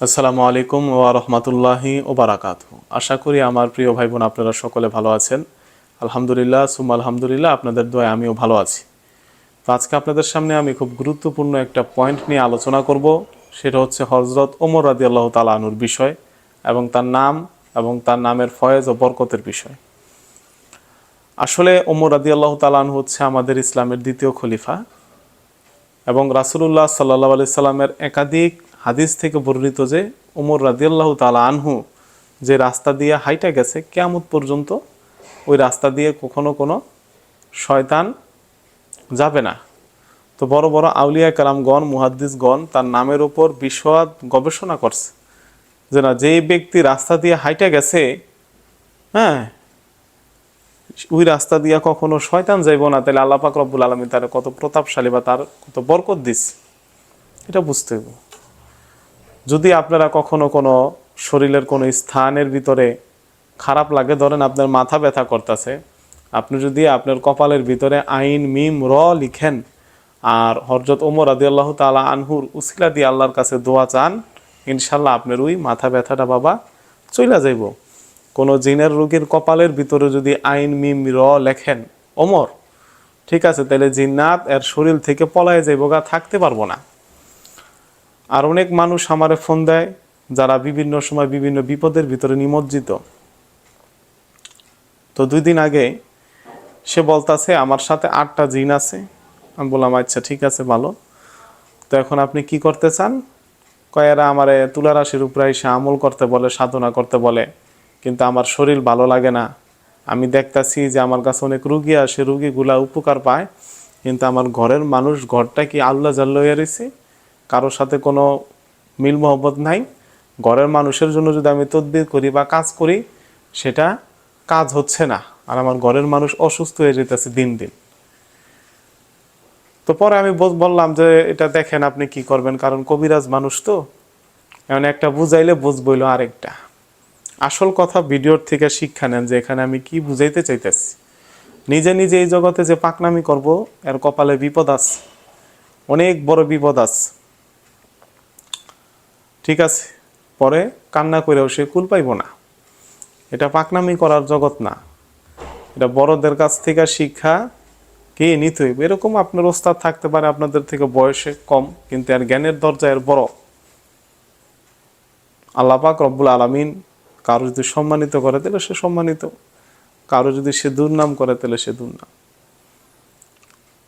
আসসালামু আলাইকুম ওয়া রহমতুল্লাহি ওবারাকাত আশা করি আমার প্রিয় ভাই বোন আপনারা সকলে ভালো আছেন। আলহামদুলিল্লাহ সুম আলহামদুলিল্লাহ, আপনাদের দোয়া আমিও ভালো আছি। তো আজকে আপনাদের সামনে আমি খুব গুরুত্বপূর্ণ একটা পয়েন্ট নিয়ে আলোচনা করব, সেটা হচ্ছে হজরত ওমর রাদি আল্লাহ তালা আনুর বিষয় এবং তার নাম এবং তার নামের ফয়েজ ও বরকতের বিষয়। আসলে ওমর রাদি আল্লাহ তালান হচ্ছে আমাদের ইসলামের দ্বিতীয় খলিফা এবং রাসুলুল্লাহ সাল্লাহ আলি সাল্লামের একাধিক হাদিস থেকে বর্ণিত যে ওমর রাদিয়াল্লাহ তালা আনহু যে রাস্তা দিয়ে হাইটা গেছে, কেয়ামত পর্যন্ত ওই রাস্তা দিয়ে কখনো কোনো শয়তান যাবে না। তো বড় বড় আউলিয়া কালামগণ, মুহাদ্দিসগণ তার নামের ওপর বিশদ গবেষণা করছে যে না, যেই ব্যক্তি রাস্তা দিয়ে হাইটা গেছে হ্যাঁ ওই রাস্তা দিয়া কখনো শয়তান যাইব না, তাহলে আল্লাহ পাক রব্বুল আলমী তার কত প্রতাপশালী বা তার কত বরকত দিস এটা বুঝতে হবে যদি আপনারা কখনো কোনো শরীরের কোনো স্থানের ভিতরে খারাপ লাগে, ধরেন আপনার মাথা ব্যথা করতেছে, আপনি যদি আপনার কপালের ভিতরে আইন, মিম, র লিখেন, আর হরজত ওমর আদি আল্লাহ তালা আনহুর উসিলা দিয়ে আল্লাহর কাছে দোয়া চান ইনশাল্লাহ আপনার ওই মাথা ব্যথাটা বাবা চইলা যাইব। কোনো জিনের রোগীর কপালের ভিতরে যদি আইন, মিম, র লেখেন, ওমর, ঠিক আছে, তাহলে জিন্নাত এর শরীর থেকে পলায় যাইব গা, থাকতে পারব না। আর অনেক মানুষ আমারে ফোন দেয়, যারা বিভিন্ন সময় বিভিন্ন বিপদের ভিতরে নিমজ্জিত। তো দুই দিন আগে সে বলতাছে, আমার সাথে আটটা জিন আছে। আমি বললাম আচ্ছা ঠিক আছে, ভালো। তো এখন আপনি কি করতে চান? কয়েরা আমারে তুলা রাশির উপরে এসে আমল করতে বলে, সাধনা করতে বলে, কিন্তু আমার শরীর ভালো লাগে না। আমি দেখতাছি যে আমার কাছে অনেক রুগী আসে রুগীগুলা উপকার পায়, কিন্তু আমার ঘরের মানুষ ঘরটা কি আল্লাহ জাল্লা হয়ে রয়েছে কারোর সাথে কোনো মিল মহব্বত নাই। ঘরের মানুষের জন্য যদি আমি তদবির করি বা কাজ করি, সেটা কাজ হচ্ছে না। আর আমার ঘরের মানুষ অসুস্থ হয়ে যেতেছে দিন দিন। তো পরে আমি বল- বললাম যে, এটা দেখেন আপনি কি করবেন? কারণ কবিরাজ মানুষ তো। এমন একটা বুঝাইলে বুঝবইল আরেকটা। আসল কথা ভিডিওর থেকে শিক্ষা নেন যে, এখানে আমি কি বুঝাইতে চাইতেছি। নিজে নিজে এই জগতে যে পাকনামি করব, এর কপালে বিপদ আছে। অনেক বড় বিপদ আছে। ঠিক আছে, পরে কান্না করেও সে কুল পাইব না। এটা পাকনামি করার জগৎ না। এটা বড়দের কাছ থেকে শিক্ষা কে নিতে এরকম আপনার ওস্তাদ থাকতে পারে, আপনাদের থেকে বয়সে কম, কিন্তু আর জ্ঞানের দরজা এর বড়। আল্লাপাক রব্বুল আলমিন কারও যদি সম্মানিত করে, তাহলে সে সম্মানিত। কারও যদি সে দুর্নাম করে, তাহলে সে দুর্নাম।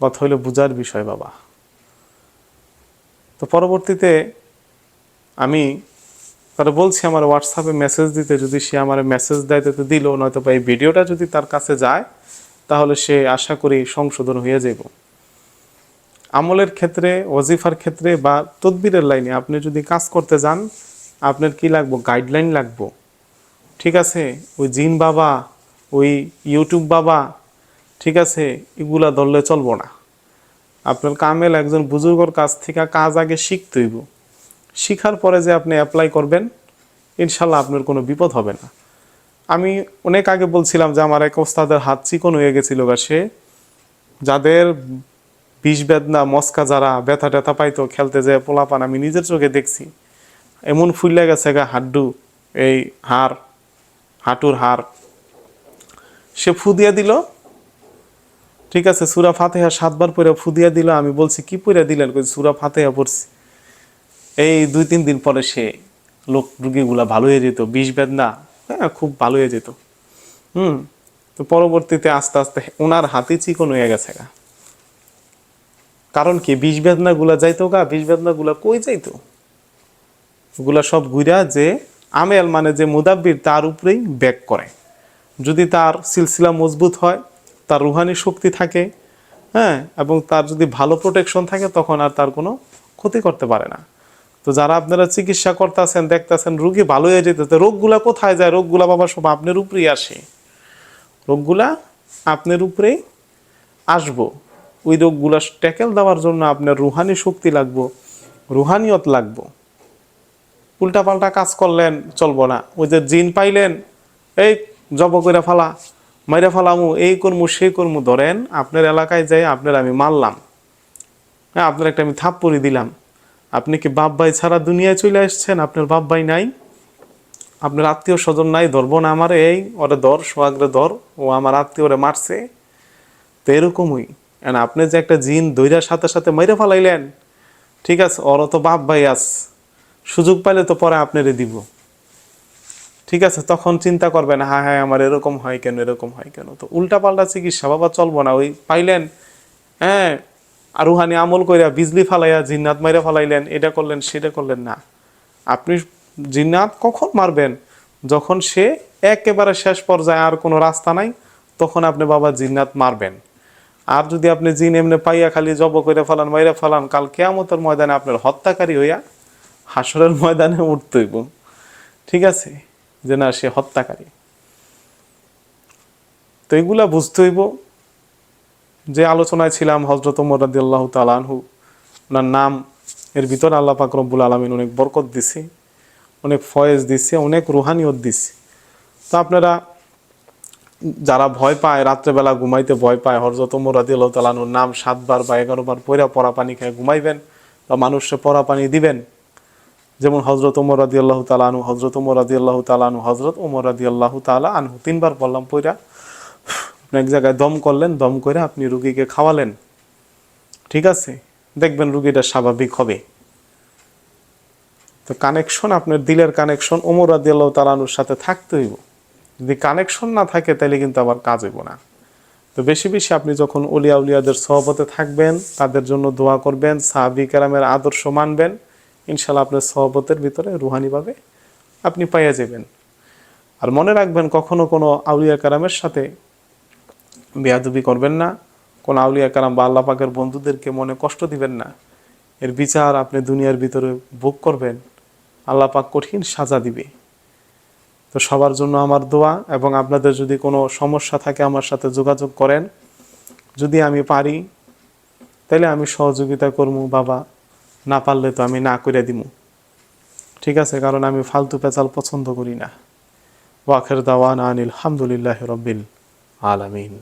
কথা হইল বুঝার বিষয় বাবা। তো পরবর্তীতে আমি তারা বলছি আমার হোয়াটসঅ্যাপে মেসেজ দিতে, যদি সে আমার মেসেজ দেয় তো দিল নয়তো এই ভিডিওটা যদি তার কাছে যায়, তাহলে সে আশা করি সংশোধন হয়ে যাব আমলের ক্ষেত্রে ওজিফার ক্ষেত্রে বা তদবিরের লাইনে আপনি যদি কাজ করতে যান, আপনার কি লাগবো? গাইডলাইন লাগবো। ঠিক আছে? ওই জিন বাবা, ওই ইউটিউব বাবা, ঠিক আছে? এগুলা ধরলে চলবো না। আপনার কামেল একজন বুজুর্গর কাছ থেকে কাজ আগে শিখতে হইব। শিখার পরে যে আপনি অ্যাপ্লাই করবেন, ইনশাল্লাহ আপনার কোনো বিপদ হবে না। আমি অনেক আগে বলছিলাম যে আমার এক ওস্তাদের হাত চিকন হয়ে গেছিল গা সে। যাদের বিষ বেদনা, মস্কা যারা, ব্যথা ট্যাথা পাইতো, খেলতে যায় পোলাপান, আমি নিজের চোখে দেখছি। এমন ফুললে গেছে গা হাড্ডু, এই হাড়, হাঁটুর হাড়। সে ফু দিয়ে দিল। ঠিক আছে, সুরা ফাতেহা সাতবার পরে ফু দিয়ে দিল। আমি বলছি, কি পরে দিলেন? সুরা ফাতেহা পড়ছি। এই দুই, তিন দিন পরে সে লোক রুগীগুলা ভালো হয়ে যেত, বিষ বেদনা হ্যাঁ খুব ভালো হয়ে যেত। হুম, তো পরবর্তীতে আস্তে আস্তে ওনার হাতে চিকন হয়ে গেছে গা। কারণ কি, বিষ বেদনাগুলা যাইতো গা, বিষ বেদনাগুলা কই যাইতো? ওগুলা সব ঘুরা যে আমেল মানে যে মুদাব্বির, তার উপরেই ব্যাক করে। যদি তার সিলসিলা মজবুত হয়, তার রুহানি শক্তি থাকে হ্যাঁ এবং তার যদি ভালো প্রোটেকশন থাকে, তখন আর তার কোনো ক্ষতি করতে পারে না। তো যারা আপনারা চিকিৎসা করতেছেন, দেখতেছেন রুগী ভালো হয়ে যেতেছে রোগগুলা কোথায় যায়? রোগগুলা বাবা সব আপনার উপরেই আসে। রোগগুলা আপনার উপরেই আসব। ওই রোগগুলা ট্যাকেল দেওয়ার জন্য আপনার রুহানি শক্তি লাগবো, রুহানিয়ত লাগবো। উল্টাপাল্টা কাজ করলেন, চলবো না। ওই যে জিন পাইলেন, এই জব করে ফালা, মাইরা ফালামু, এই কর্ম, সেই কর্মু, ধরেন আপনার এলাকায় যাই আপনার আমি মারলাম। হ্যাঁ আপনার একটা আমি থাপ্পড়ি দিলাম। আপনি কি বাপ ভাই ছাড়া দুনিয়ায় চলে আসছেন? আপনার বাপ ভাই নাই। আপনার আত্মীয় স্বজন নাই। ধরবো না আমার এই, ওরে ধর, সোহাগরে ধর, ও আমার আত্মীয় ওরে মারছে। তো এরকমই। And আপনি যে একটা জিন দৈরার সাথে সাথে মেরে ফেলাইলেন, ঠিক আছে ওর তো বাপ ভাই আস সুযোগ পাইলে তো পরে আপনারে দিব। ঠিক আছে, তখন চিন্তা করবেন হ্যাঁ হ্যাঁ আমার এরকম হয় কেন, এরকম হয় কেন? তো উল্টা পাল্টা চিকিৎসা, বাবা, চলবো না। ওই পাইলেন হ্যাঁ আর রুহানি আমল কইরা বিজলি ফালাইয়া জিন্নাত মাইরা ফালাইলেন, এটা করলেন, সেটা করলেন না। আপনি জিন্নাত কখন মারবেন? যখন সে একেবারে শেষ পর্যায়ে আর কোনো রাস্তা নাই, তখন আপনি বাবা জিন্নাত মারবেন। আর যদি আপনি জিন এমনি পাইয়া খালি জব করে ফেলান, মাইরা ফেলান, কাল কেয়ামতের ময়দানে আপনার হত্যাকারী হইয়া হাসরের ময়দানে উঠতেইব ঠিক আছে? যে না, সে হত্যাকারী। তো এগুলা বুঝতে হইব। যে আলোচনায় ছিলাম হজরত মোরাদি আল্লাহ তালানহু ওনার নাম, এর ভিতরে আল্লাহ পাক আলমিন অনেক বরকত দিছে, অনেক ফয়েজ দিছে, অনেক রুহানিয়ত দিছে। তো আপনারা যারা ভয় পায়, রাত্রেবেলা ঘুমাইতে ভয় পায় হরজত মোরাদি আল্লাহ তালানুর নাম সাতবার বা এগারোবার পয়রা পরা পানি খেয়ে, ঘুমাইবেন বা মানুষকে পরা পানি দিবেন। যেমন হজরত ওমর রাদি আল্লাহ তালানু হজরত ওমর রাদি আল্লাহ তালানু হজরত ওমর রাদি আল্লাহ তালা আনহু, তিনবার বললাম পইরা আপনি এক জায়গায় দম করলেন, দম করে আপনি রুগীকে খাওয়ালেন। ঠিক আছে? দেখবেন রুগীটা স্বাভাবিক হবে। তো কানেকশন আপনার দিলের কানেকশন ওমর রাদি আল্লাহ তালানুর সাথে থাকতে হইব। যদি কানেকশন না থাকে, তাহলে কিন্তু আবার কাজ হইব না। তো বেশি বেশি আপনি যখন উলিয়া উলিয়াদের সহবতে থাকবেন, তাদের জন্য দোয়া করবেন, সাহাবি কেরামের আদর্শ মানবেন ইনশাল্লাহ আপনার সহবতের ভিতরে রুহানিভাবে আপনি পাইয়া যাবেন। আর মনে রাখবেন, কখনো কোনো আউলিয়া কারামের সাথে বেয়াদবি করবেন না। কোনো আউলিয়া কারাম বা আল্লাহ পাকের বন্ধুদেরকে মনে কষ্ট দিবেন না। এর বিচার আপনি দুনিয়ার ভিতরে ভোগ করবেন। আল্লাহ পাক কঠিন সাজা দিবে। তো সবার জন্য আমার দোয়া এবং আপনাদের যদি কোনো সমস্যা থাকে আমার সাথে যোগাযোগ করেন। যদি আমি পারি, তাহলে আমি সহযোগিতা করব বাবা। না পারলে তো আমি না করে দিব ঠিক আছে, কারণ আমি ফালতু পেঁচাল পছন্দ করি না। ওয়াখের দাওয়ান আনিল হামদুলিল্লাহ রব্বিল আলামিন।